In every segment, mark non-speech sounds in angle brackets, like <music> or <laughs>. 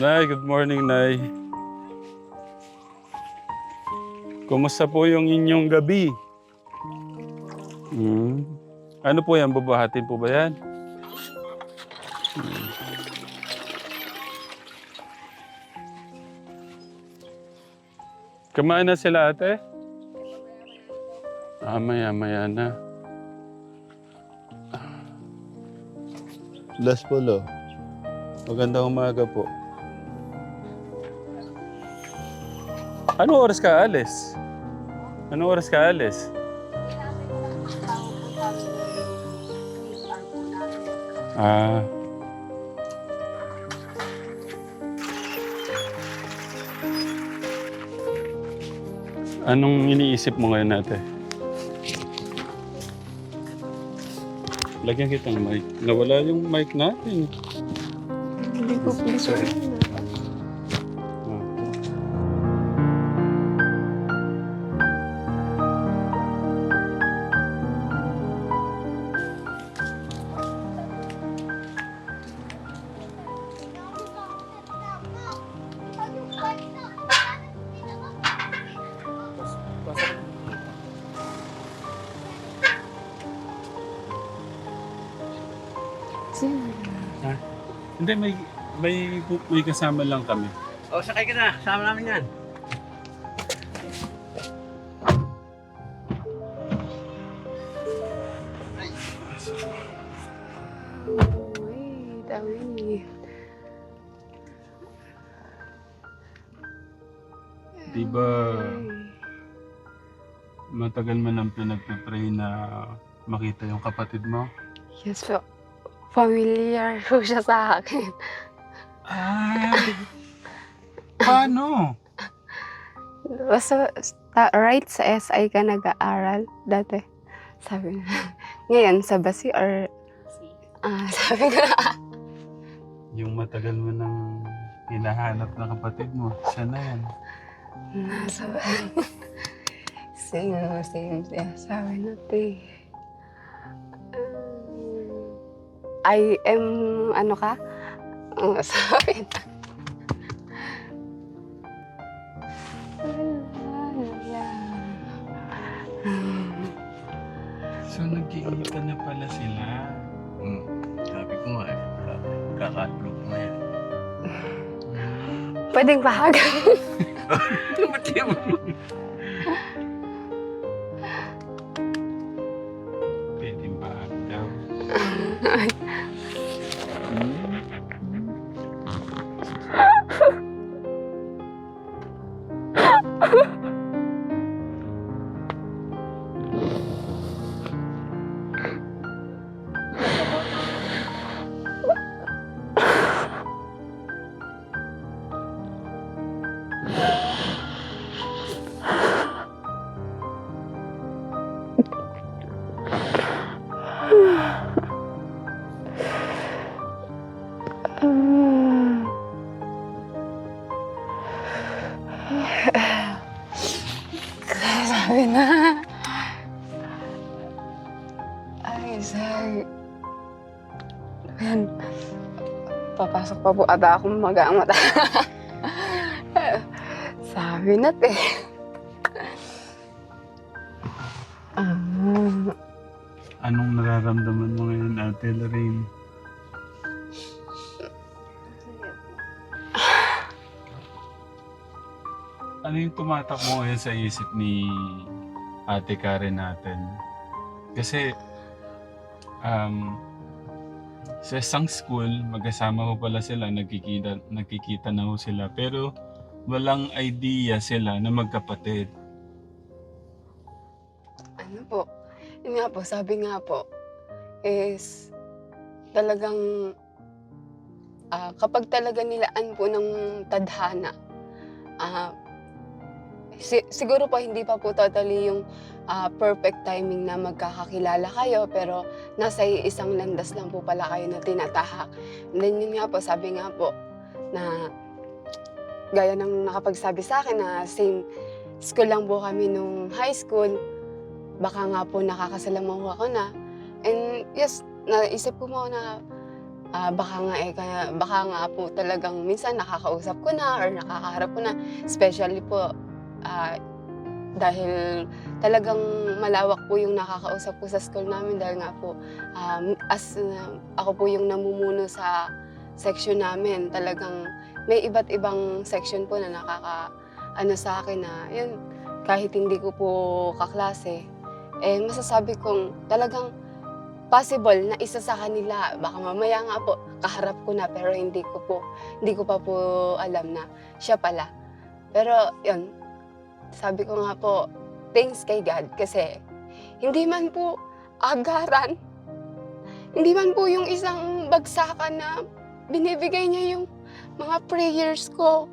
Nay, good morning, Nay. Kumusta po yung inyong gabi? Hmm. Ano po yan? Babahatin po ba yan? Hmm. Kumain na sila ate? Ah, maya, maya na. Last po. Magandang umaga po. Ano oras ka alis? Ano oras ka alis? Ah. Anong iniisip mo ngayon natin? Lagyan kitang mic. Nawala yung mic natin. Hindi ko po Sorry. Ah. Ah. Hindi, may, may, may kasama lang kami. O, sakay ka na. Sama namin yan. Uy, dami. Di ba matagal mo nang pinagpipray na makita yung kapatid mo? Yes po. Familiar <laughs> po siya sa akin. Ah, paano? Basta, sta- right sa SI ka nag-aaral dati. Sabi na. Ngayon, sa Basi or... Ah, <laughs> sabi na. Yung matagal mo nang hinahanap na kapatid mo, siya na yan. Nasa... <laughs> same, same, same. Sabi na, te. I am, ano ka? Uh, sabi na. So nagkikita na pala sila. Hmm. Sabi ko nga eh. Kaka-upload mo yan. Pwedeng bahagan. <laughs> Ba't yun? Papasok pa po ata akong mag-aamata. <laughs> Sabi na, te. Ah, Anong nararamdaman mo ngayon, Ate Lorraine? Ano yung tumatakbo ngayon sa isip ni Ate Karen natin? Kasi um, sa isang school, magkasama ho pala sila, nagkikita, nagkikita na ho sila. Pero walang idea sila na magkapatid. ano po? Yun nga po, sabi nga po, is talagang ah, kapag talaga nilaan po ng tadhana, ah, si- siguro po hindi pa po totally yung ah, perfect timing na magkakakilala kayo, pero nasa isang landas lang po pala kayo na tinatahak. And then yun nga po, sabi nga po, na gaya ng nakapagsabi sa akin na same school lang po kami nung high school, baka nga po nakakasalamuha ako na. And yes, naisip ko mo na ah, baka nga eh, kaya, baka nga po talagang minsan nakakausap ko na or nakakaharap ko na. Especially po, ah, dahil talagang malawak po yung nakakausap ko sa school namin dahil nga po um, as uh, ako po yung namumuno sa section namin. Talagang may iba't ibang section po na nakaka ano sa akin na yun kahit hindi ko po kaklase eh masasabi kong talagang possible na isa sa kanila. Baka mamaya nga po kaharap ko na pero hindi ko po hindi ko pa po alam na siya pala. Pero yun sabi ko nga po, thanks kay God kasi hindi man po agaran, hindi man po yung isang bagsakan na binibigay niya yung mga prayers ko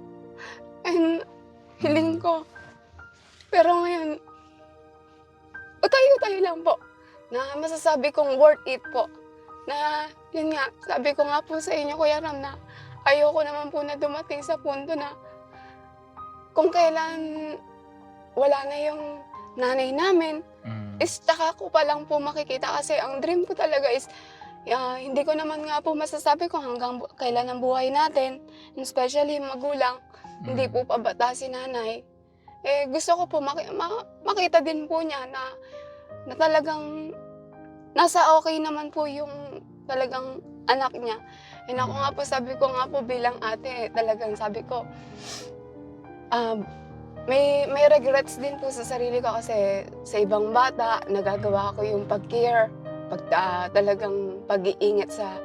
and hiling ko. Pero ngayon, utayo-tayo lang po na masasabi kong worth it po. Na yun nga, sabi ko nga po sa inyo, Kuya Ram, na ayoko naman po na dumating sa punto na kung kailan wala na yung nanay namin, Mm. is tsaka ko pa lang po makikita kasi ang dream ko talaga is ah, hindi ko naman nga po masasabi kung hanggang bu- kailan ang buhay natin, especially magulang, hindi po pabata si nanay. Eh, gusto ko po maki- ma- makita din po niya na, na talagang nasa okay naman po yung talagang anak niya. And ako nga po, sabi ko nga po bilang ate, talagang sabi ko, um, may may regrets din po sa sarili ko kasi sa ibang bata nagagawa ko yung pag-care, pag ah, talagang pag-iingat sa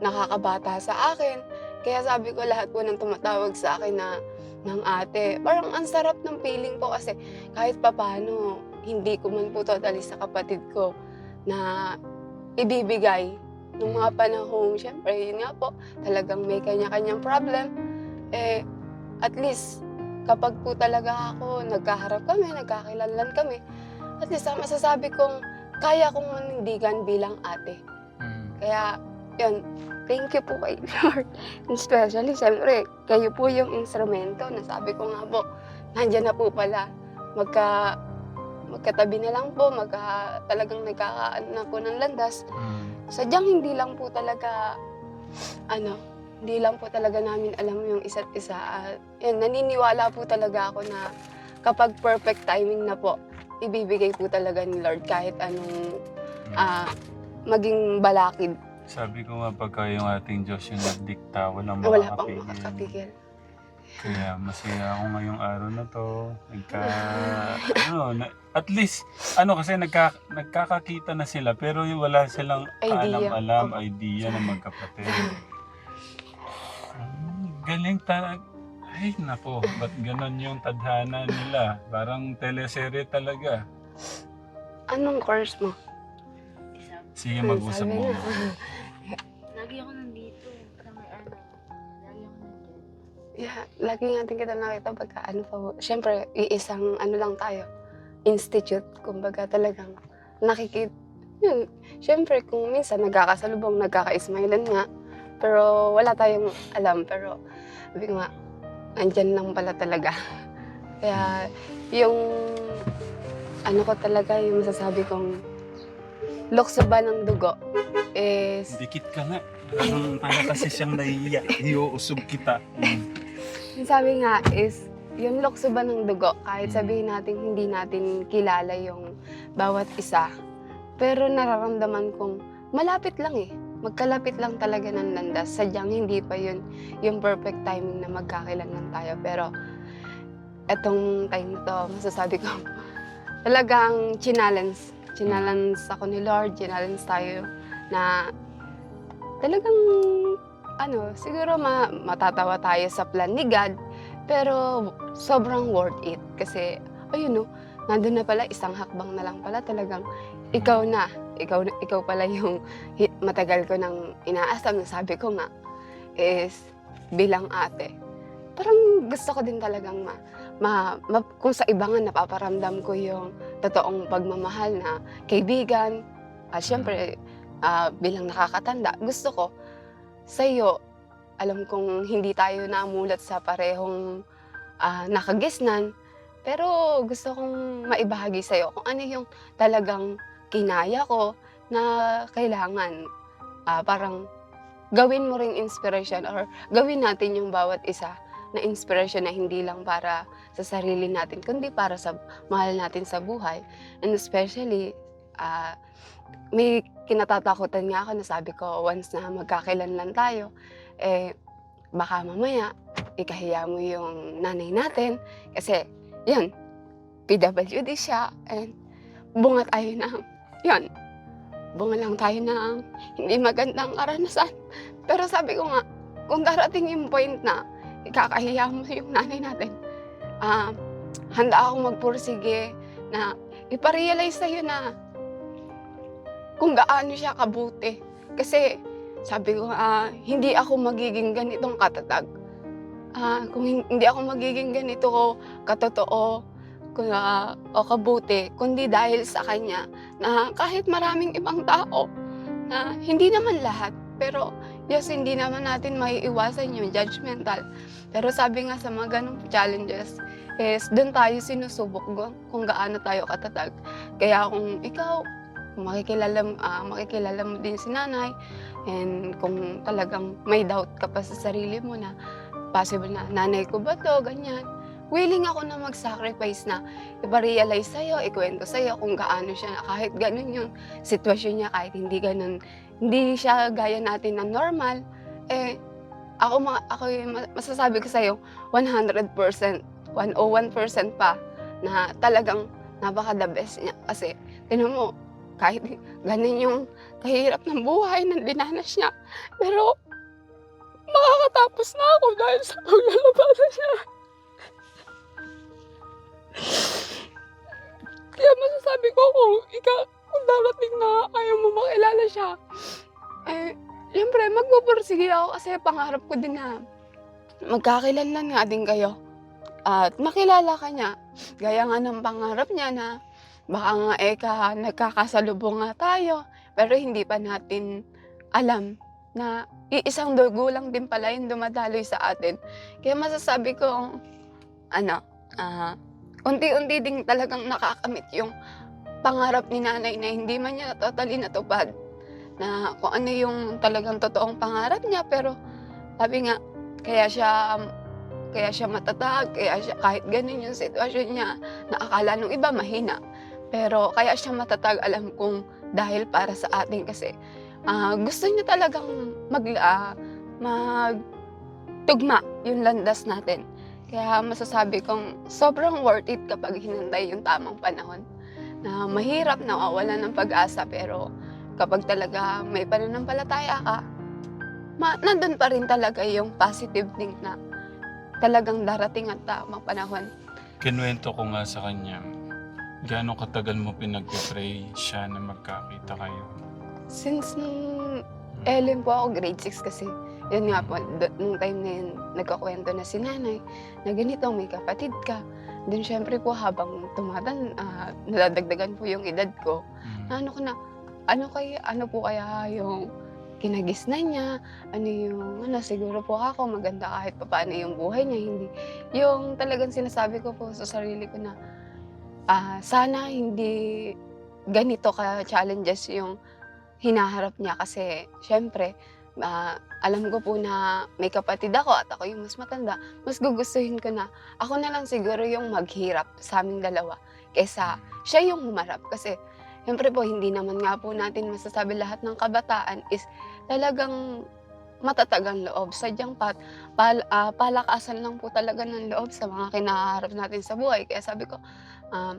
nakakabata sa akin. Kaya sabi ko lahat po ng tumatawag sa akin na ng ate, parang ang sarap ng feeling po kasi kahit papano hindi ko man po totally sa kapatid ko na ibibigay nung mga panahong, syempre, yun nga po, talagang may kanya-kanyang problem. Eh, at least, kapag po talaga ako, nagkaharap kami, nagkakilanlan kami, at least masasabi kong kaya kong manindigan bilang ate. Mm. Kaya, yun, thank you po kay Lord. Especially, siyempre, kayo po yung instrumento na sabi ko nga po, nandyan na po pala. Magka, magkatabi na lang po, magka, talagang nagkakaan na po ng landas. Mm. Sadyang hindi lang po talaga, ano, hindi lang po talaga namin alam yung isa't isa. At yun, naniniwala po talaga ako na kapag perfect timing na po, ibibigay po talaga ni Lord kahit anong ah, maging balakid. Sabi ko nga pagka yung ating Diyos yung nagdikta, walang na wala pang makakapigil. makakapigil. Kaya masaya ako ngayong araw na to. Nagka, <laughs> ano, na, at least, ano kasi nagka, nagkakakita na sila pero wala silang Idea. alam-alam, idea na magkapatid. <laughs> Galing talaga. Ay, nako, ba't ganon yung tadhana nila? Parang teleserye talaga. Anong course mo? Sige, mag-usap sabi mo. na. <laughs> Lagi ako nandito. Sa may ano. Lagi ako nandito. Yeah, lagi natin kita nakita pagka ano pa, syempre, iisang ano lang tayo, institute, kumbaga talagang nakikita, yun, syempre kung minsan nagkakasalubong, nagkaka-ismailan nga, pero wala tayong alam, pero sabi ko nga, andyan lang pala talaga. <laughs> Kaya yung ano ko talaga, yung masasabi kong lukso ba ng dugo is Dikit ka nga. Parang para kasi siyang nahiya. Iuusog kita. Mm. Yung sabi nga is, yung lokso ba ng dugo, kahit sabihin natin hindi natin kilala yung bawat isa, pero nararamdaman kong malapit lang eh. Magkalapit lang talaga ng landas. Sadyang hindi pa yun yung perfect timing na magkakilanlan tayo. Pero etong time to, masasabi ko, <laughs> talagang challenge. Challenge ako ni Lord, challenge tayo na talagang ano, siguro ma- matatawa tayo sa plan ni God, pero sobrang worth it. Kasi, ayun no, nandun na pala, isang hakbang na lang pala talagang ikaw na. Ikaw, ikaw pala yung matagal ko nang inaasam. Sabi ko nga, is bilang ate. Parang gusto ko din talagang ma, ma, ma- kung sa iba nga napaparamdam ko yung totoong pagmamahal na kaibigan. At syempre, ah, bilang nakakatanda, gusto ko sa iyo, alam kong hindi tayo namulat sa parehong ah, nakagisnan, pero gusto kong maibahagi sa iyo kung ano yung talagang kinaya ko na kailangan ah, parang gawin mo ring inspiration or gawin natin yung bawat isa na inspiration na hindi lang para sa sarili natin, kundi para sa mahal natin sa buhay. And especially, ah, may kinatatakutan nga ako na sabi ko, once na magkakilanlan tayo, eh, baka mamaya, ikahiya mo yung nanay natin. Kasi, yun, PWD siya, and bunga tayo ng, yun, bunga lang tayo ng hindi magandang karanasan. Pero sabi ko nga, kung darating yung point na ikakahiya mo yung nanay natin, ah, handa akong magpursige na iparealize sa'yo na kung gaano siya kabuti. Kasi sabi ko, ah, hindi ako magiging ganitong katatag. Ah, kung hin- hindi ako magiging ganito katotoo ah, o kabuti, kundi dahil sa kanya na kahit maraming ibang tao na hindi naman lahat, pero yes, hindi naman natin maiiwasan yung judgmental. Pero sabi nga sa mga ganong challenges, is doon tayo sinusubok kung, gaano tayo katatag. Kaya kung ikaw, kung makikilala, ah, makikilala mo din si nanay, and kung talagang may doubt ka pa sa sarili mo na possible na nanay ko ba to, ganyan, willing ako na mag-sacrifice na iparealize sa'yo, ikwento sa'yo kung gaano siya, kahit ganun yung sitwasyon niya, kahit hindi ganun, hindi siya gaya natin na normal, eh, ako, ako yung ma- masasabi ko sa'yo, 100%, 101% pa, na talagang napaka the best niya. Kasi, tinan mo, kahit ganun yung kahirap ng buhay na dinanas niya, pero makakatapos na ako dahil sa paglalabanan niya. Kaya masasabi ko kung ikaw, kung darating na ayaw mo makilala siya, eh, siyempre, magpupursige ako kasi pangarap ko din na magkakilanlan nga din kayo. At makilala ka niya. Gaya nga ng pangarap niya na baka nga eka, nagkakasalubong nga tayo, pero hindi pa natin alam na iisang dugo lang din pala yung dumadaloy sa atin. Kaya masasabi ko, ano, ah, unti-unti ding talagang nakakamit yung pangarap ni nanay na hindi man niya totally natupad. Na kung ano yung talagang totoong pangarap niya, pero sabi nga, kaya siya kaya siya matatag, kaya siya kahit ganun yung sitwasyon niya, na akala nung iba mahina. Pero kaya siya matatag, alam kong dahil para sa atin kasi ah, gusto niya talagang mag, ah, magtugma yung landas natin. Kaya masasabi kong sobrang worth it kapag hinantay yung tamang panahon. Na mahirap, nawawala ng pag-asa, pero kapag talaga may pananampalataya ka, ma nandun pa rin talaga yung positive thing na talagang darating at tamang panahon. Kinuwento ko nga sa kanya, gaano katagal mo pinag-pray siya na magkakita kayo? Since nung Ellen po ako, grade 6 kasi. Yun nga po, do- nung time na yun, nagkakwento na si nanay na ganito, may kapatid ka. Then syempre po habang tumatan, ah, nadadagdagan po yung edad ko. Mm. Na ano ko na, ano kaya, ano po kaya yung kinagisnan niya, ano yung, ano, siguro po ako, maganda kahit pa paano yung buhay niya, hindi, yung talagang sinasabi ko po sa sarili ko na, ah, sana hindi ganito ka challenges yung hinaharap niya kasi, syempre, ah, alam ko po na may kapatid ako at ako yung mas matanda, mas gugustuhin ko na ako na lang siguro yung maghirap sa aming dalawa kaysa siya yung humarap kasi Siyempre po, hindi naman nga po natin masasabi lahat ng kabataan is talagang matatag ang loob. Sadyang pat, pal, ah, palakasan lang po talaga ng loob sa mga kinaharap natin sa buhay. Kaya sabi ko, um,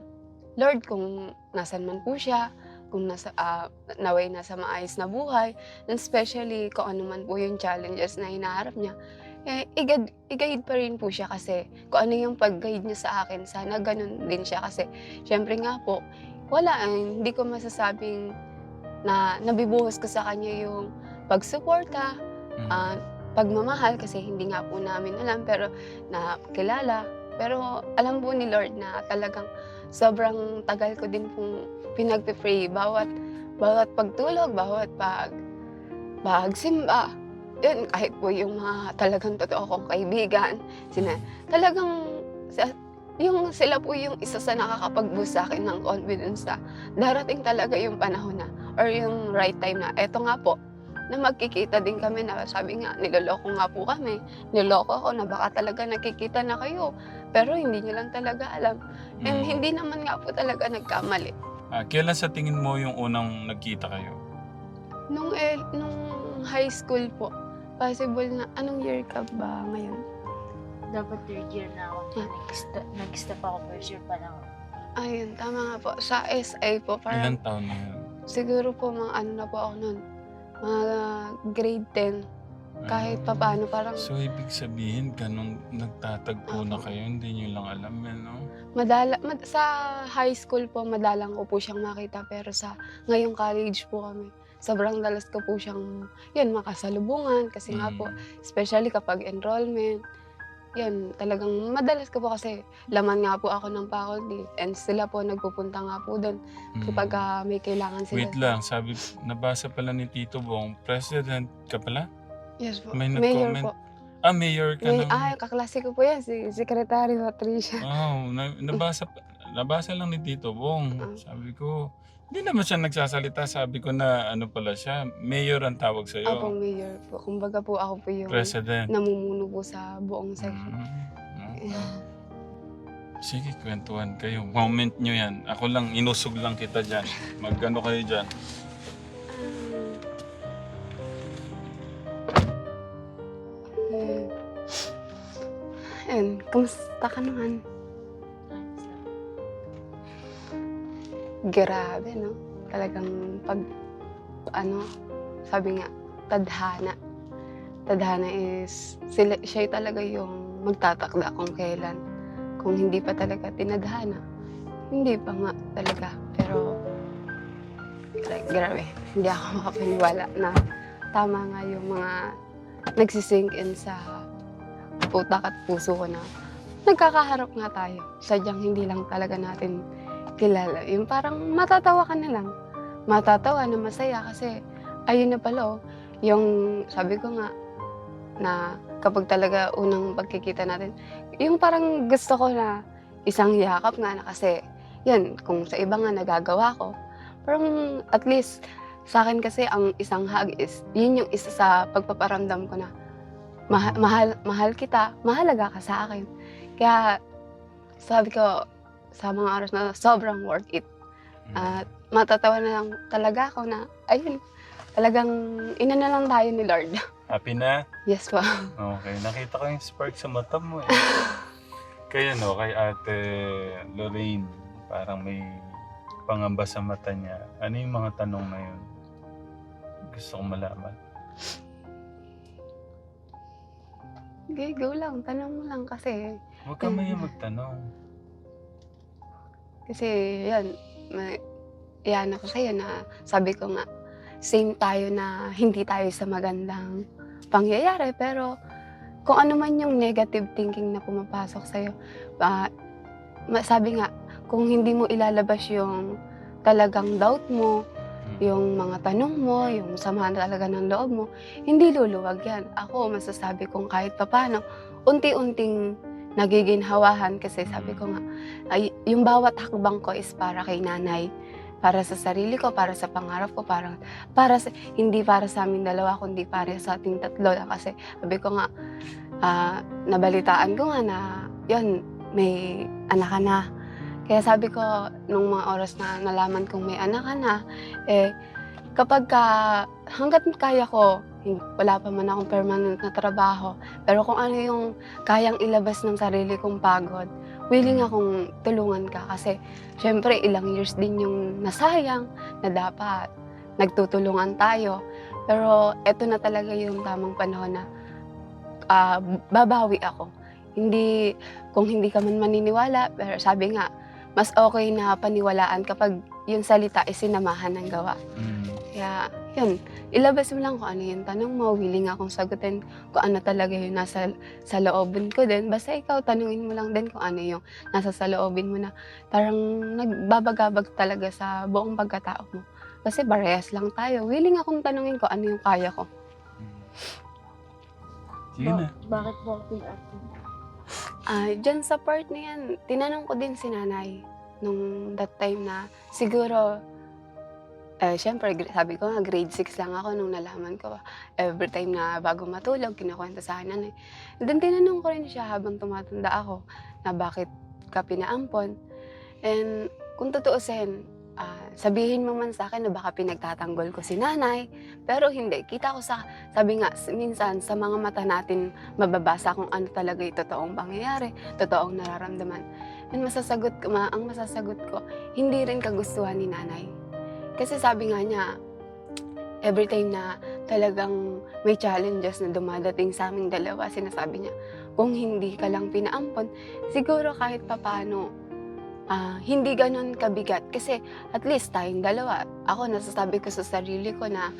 Lord, kung nasan man po siya, kung nasa, ah, naway nasa maayos na buhay, and especially kung ano man po yung challenges na hinaharap niya, eh, i-guide, i-guide pa rin po siya kasi kung ano yung pag-guide niya sa akin, sana ganun din siya kasi syempre nga po, wala, eh, hindi ko masasabing na nabibuhos ko sa kanya yung pagsuporta, Mm. ah, pagmamahal kasi hindi nga po namin alam pero na kilala. Pero alam po ni Lord na talagang sobrang tagal ko din pong pinagpe-pray bawat bawat pagtulog, bawat pag pagsimba. Yun, kahit po yung mga talagang totoo kong kaibigan, sina, talagang sa, yung sila po yung isa sa nakakapag-boost sa akin ng confidence na darating talaga yung panahon na or yung right time na eto nga po, na magkikita din kami na sabi nga, niloloko nga po kami. Niloloko ako na baka talaga nakikita na kayo. Pero hindi nyo lang talaga alam. And Mm. hindi naman nga po talaga nagkamali. Ah, kailan sa tingin mo yung unang nagkita kayo? Nung, el- nung high school po, possible na, anong year ka ba ngayon? Dapat third year na ako. Ah. Nag-stop, nag-stop ako first year pa lang. Ayun, tama nga po. Sa SA po, parang Ilang taon na yun? siguro po mga ano na po ako nun. Mga grade 10. Kahit Ah. pa paano, parang So, ibig sabihin, ganun nagtatagpo na kayo, hindi nyo lang alam yan, no? madala, mad- sa high school po, madalang ko po siyang makita. Pero sa ngayong college po kami, sobrang dalas ko po siyang, yun, makasalubungan. Kasi nga po, Mm. especially kapag enrollment, yun, talagang madalas ko po kasi laman nga po ako ng faculty. And sila po nagpupunta nga po doon Mm. kapag ah, may kailangan sila. Wait lang, sabi, nabasa pala ni Tito Bong, president ka pala? Yes po. May Mayor nag-comment po. Ah, mayor ka May, ng... ah, kaklase ko po yan, si Secretary Patricia. Oh, na, nabasa, nabasa lang ni Tito Bong. Ah. Sabi ko, hindi naman siya nagsasalita. Sabi ko na ano pala siya, mayor ang tawag Ako sa'yo. mayor po. Kumbaga po ako po yung President. namumuno po sa buong section. No. Sige, kwentuhan kayo. Moment nyo yan. Ako lang, inusog lang kita dyan. Magano kayo dyan. Ayun, kumusta ka naman? Grabe, no? Talagang pag, ano, sabi nga, tadhana. Tadhana is, sila, siya talaga yung magtatakda kung kailan. Kung hindi pa talaga tinadhana, hindi pa nga talaga. Pero, like, grabe, hindi ako <laughs> makapaniwala na tama nga yung mga nagsisink in sa utak at puso ko na nagkakaharap nga tayo. Sadyang hindi lang talaga natin kilala. Yung parang matatawa ka na lang. Matatawa na masaya kasi ayun na pala oh, yung sabi ko nga na kapag talaga unang pagkikita natin, yung parang gusto ko na isang yakap nga na kasi yan, kung sa iba nga nagagawa ko, parang at least sa akin kasi ang isang hug is, yun yung isa sa pagpaparamdam ko na maha- mahal, mahal kita, mahalaga ka sa akin. Kaya sabi ko sa mga oras na sobrang worth it. At matatawa na lang talaga ako na, ayun, talagang ina na lang tayo ni Lord. Happy na? yes po. Okay, nakita ko yung spark sa mata mo eh. <laughs> Kaya no, kay ate Lorraine, parang may pangamba sa mata niya. Ano yung mga tanong na yun? Gusto kong malaman. Okay, go lang. Tanong mo lang kasi. Huwag ka maya magtanong. Kasi yan, may, yan ako sa'yo na sabi ko nga, same tayo na hindi tayo sa magandang pangyayari. Pero kung ano man yung negative thinking na pumapasok sa'yo, ma- sabi nga, kung hindi mo ilalabas yung talagang doubt mo, yung mga tanong mo, yung samahan talaga ng loob mo, hindi luluwag yan. Ako, masasabi kong kahit papano, unti-unting nagiginhawahan kasi sabi ko nga, ay, yung bawat hakbang ko is para kay nanay, para sa sarili ko, para sa pangarap ko, para, para sa, hindi para sa aming dalawa, kundi para sa ating tatlo. Kasi sabi ko nga, ah, nabalitaan ko nga na, yun, may anak na. Kaya sabi ko, nung mga oras na nalaman kong may anak ka na, eh, kapag ka, hanggat kaya ko, wala pa man akong permanent na trabaho, pero kung ano yung kayang ilabas ng sarili kong pagod, willing akong tulungan ka kasi syempre ilang years din yung nasayang na dapat nagtutulungan tayo. Pero eto na talaga yung tamang panahon na ah, babawi ako. Hindi, kung hindi ka man maniniwala, pero sabi nga, mas okay na paniwalaan kapag yung salita is sinamahan ng gawa. Mm. Kaya, yun, ilabas mo lang kung ano yung tanong mo, willing akong sagutin kung ano talaga yung nasa sa loobin ko din. Basta ikaw, tanungin mo lang din kung ano yung nasa sa loobin mo na parang nagbabagabag talaga sa buong pagkatao mo. Kasi parehas lang tayo. Willing akong tanungin kung ano yung kaya ko. Sige na. Ba- bakit po ako? Ah, dyan sa part na yan, tinanong ko din si nanay nung that time na siguro Eh, syempre, sabi ko grade 6 lang ako nung nalaman ko. Every time na bago matulog, kinukwento sa akin nanay. Then, tinanong ko rin siya habang tumatanda ako na bakit ka pinaampon. And kung tutuusin, sabihin mo man sa akin na baka pinagtatanggol ko si nanay. Pero hindi. Kita ko sa, sabi nga, minsan sa mga mata natin mababasa kung ano talaga yung totoong pangyayari, totoong nararamdaman. And masasagot ma, ang masasagot ko, hindi rin kagustuhan ni nanay. Kasi sabi nga niya, every time na talagang may challenges na dumadating sa aming dalawa, sinasabi niya, kung hindi ka lang pinaampon, siguro kahit papano, ah, hindi ganon kabigat. Kasi at least tayong dalawa, ako nasasabi ko sa sarili ko na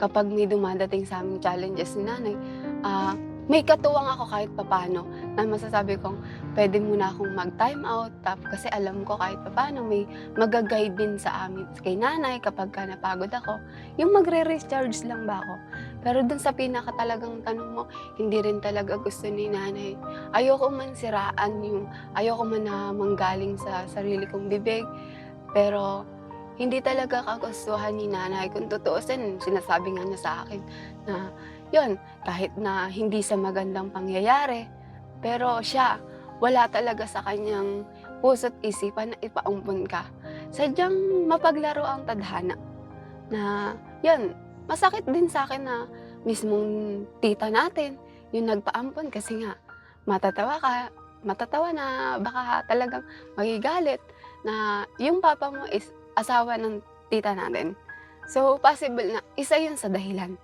kapag may dumadating sa aming challenges ni nanay, ah, may katuwang ako kahit papano na masasabi kong pwede muna akong mag-time out tap, kasi alam ko kahit papano may magaguide din sa amin kay nanay kapag ka napagod ako. Yung magre-recharge lang ba ako? Pero dun sa pinaka talagang tanong mo, hindi rin talaga gusto ni nanay. Ayoko man siraan yung, ayoko man na manggaling sa sarili kong bibig. Pero hindi talaga kagustuhan ni nanay. Kung tutuusin, sinasabi nga niya sa akin na yon kahit na hindi sa magandang pangyayari, pero siya, wala talaga sa kanyang puso't isipan na ipaumpon ka. Sadyang mapaglaro ang tadhana. Na, yon masakit din sa akin na mismong tita natin, yung nagpaampon kasi nga, matatawa ka, matatawa na baka talagang magigalit na yung papa mo is asawa ng tita natin. So, possible na isa yun sa dahilan.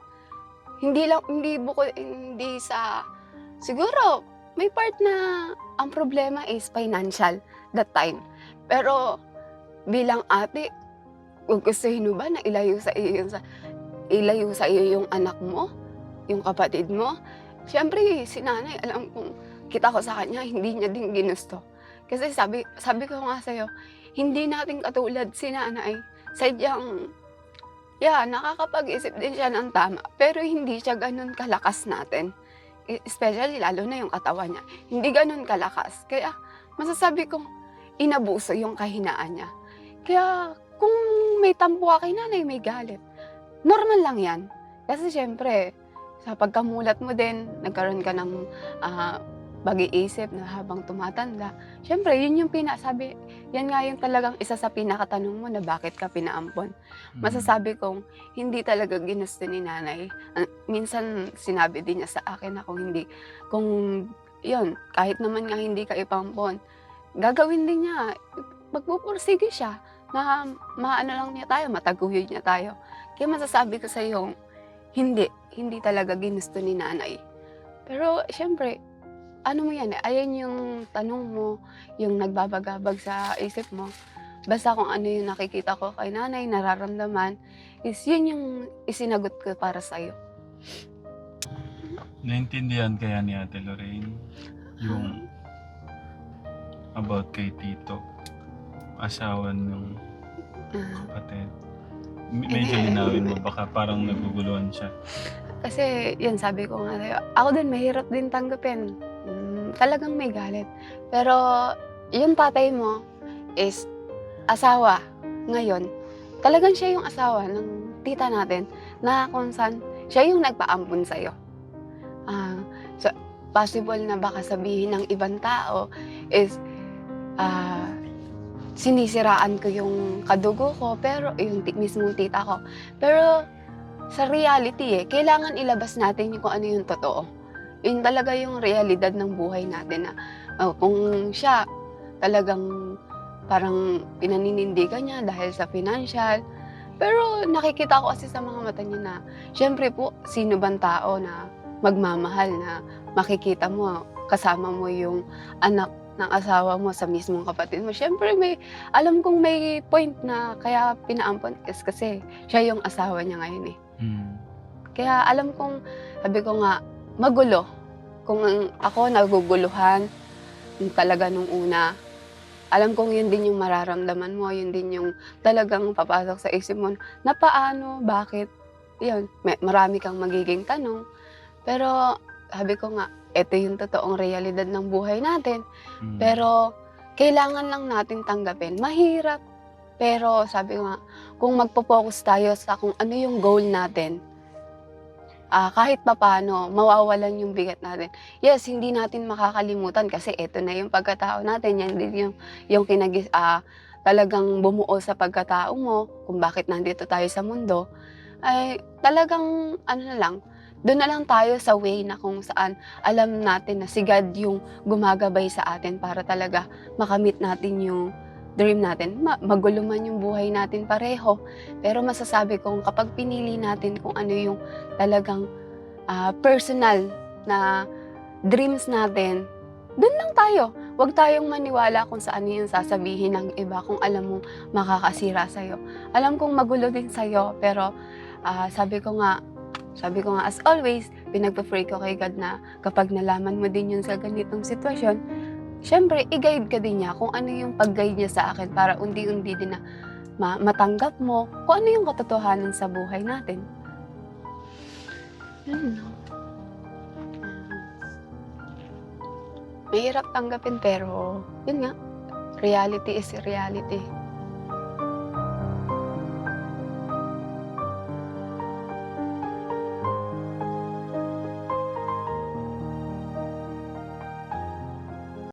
Hindi lang, hindi bukod, hindi sa, siguro, may part na ang problema is financial that time. Pero, bilang ate, gugustuhin mo ba na ilayo sa iyo sa, ilayo sa iyo yung anak mo, yung kapatid mo? Siyempre, si nanay, alam kong kita ko sa kanya, hindi niya din ginusto. Kasi sabi, sabi ko nga sa'yo, hindi natin katulad si nanay. Sadyang, yeah, nakakapag-isip din siya ng tama. Pero hindi siya ganun kalakas natin. E- Especially, lalo na yung katawan niya. Hindi ganun kalakas. Kaya, masasabi kong inabuso yung kahinaan niya. Kaya, kung may tampo ka kay nanay, may galit. Normal lang yan. Kasi syempre, sa pagkamulat mo din, nagkaroon ka ng ah, pag-iisip na habang tumatanda. Syempre, yun yung pinasabi, yan nga yung talagang isa sa pinakatanong mo na bakit ka pinaampon. Mm. Masasabi kong hindi talaga ginusto ni nanay. An- Minsan sinabi din niya sa akin na kung hindi, kung yun, kahit naman nga hindi ka ipampon, gagawin din niya, magpupursige siya na maano lang niya tayo, mataguyod niya tayo. Kaya masasabi ko sa iyo, hindi, hindi talaga ginusto ni nanay. Pero syempre, ano mo yan, eh, ayan yung tanong mo, yung nagbabagabag sa isip mo. Basta kung ano yung nakikita ko kay nanay, nararamdaman, is yun yung isinagot ko para sa'yo. Naintindihan kaya ni Ate Lorraine yung about kay Tito, asawa ng Ah, kapatid. Medyo <laughs> linawin mo, baka parang naguguluhan siya. kasi yun, sabi ko nga sa'yo, ako din mahirap din tanggapin. Mm, talagang may galit. Pero yung tatay mo is asawa ngayon. Talagang siya yung asawa ng tita natin na kung saan siya yung nagpaampun sa'yo. Ah, so, possible na baka sabihin ng ibang tao is ah, sinisiraan ko yung kadugo ko, pero yung mismong tita ko. Pero sa reality eh, kailangan ilabas natin kung ano yung totoo. Yun talaga yung realidad ng buhay natin na oh, kung siya talagang parang pinaninindigan niya dahil sa financial. Pero nakikita ko kasi sa mga mata niya na, syempre po, sino bang tao na magmamahal na makikita mo, kasama mo yung anak ng asawa mo sa mismong kapatid mo. Syempre may, alam kong may point na kaya pinaampon is kasi siya yung asawa niya ngayon eh. Mm. Kaya alam kong, sabi ko nga, magulo. Kung ako naguguluhan, yung talaga nung una, alam kong yun din yung mararamdaman mo, yun din yung talagang papasok sa isip mo, na paano, bakit, yun, may, marami kang magiging tanong. Pero sabi ko nga, ito yung totoong realidad ng buhay natin. Mm. Pero kailangan lang natin tanggapin. Mahirap, Pero sabi nga, kung magpo-focus tayo sa kung ano yung goal natin, ah kahit papano, mawawalan yung bigat natin. Yes, hindi natin makakalimutan kasi ito na yung pagkatao natin. Yan din yung, yung kinagis, ah, talagang bumuo sa pagkatao mo, kung bakit nandito tayo sa mundo. Ay talagang, ano na lang, doon na lang tayo sa way na kung saan alam natin na si God yung gumagabay sa atin para talaga makamit natin yung dream natin. Ma- magulo man yung buhay natin pareho. Pero masasabi kong kapag pinili natin kung ano yung talagang ah, personal na dreams natin, doon lang tayo. Huwag tayong maniwala kung saan yung sasabihin ng iba kung alam mo makakasira sa'yo. Alam kong magulo din sa'yo, pero ah, sabi ko nga, sabi ko nga as always, pinagpa-pray ko kay God na kapag nalaman mo din yun sa ganitong sitwasyon, syempre, i-guide ka din niya kung ano yung pag-guide niya sa akin para undi-undi din na ma- matanggap mo kung ano yung katotohanan sa buhay natin. Yun, no? Mahirap tanggapin pero, yun nga, reality is reality.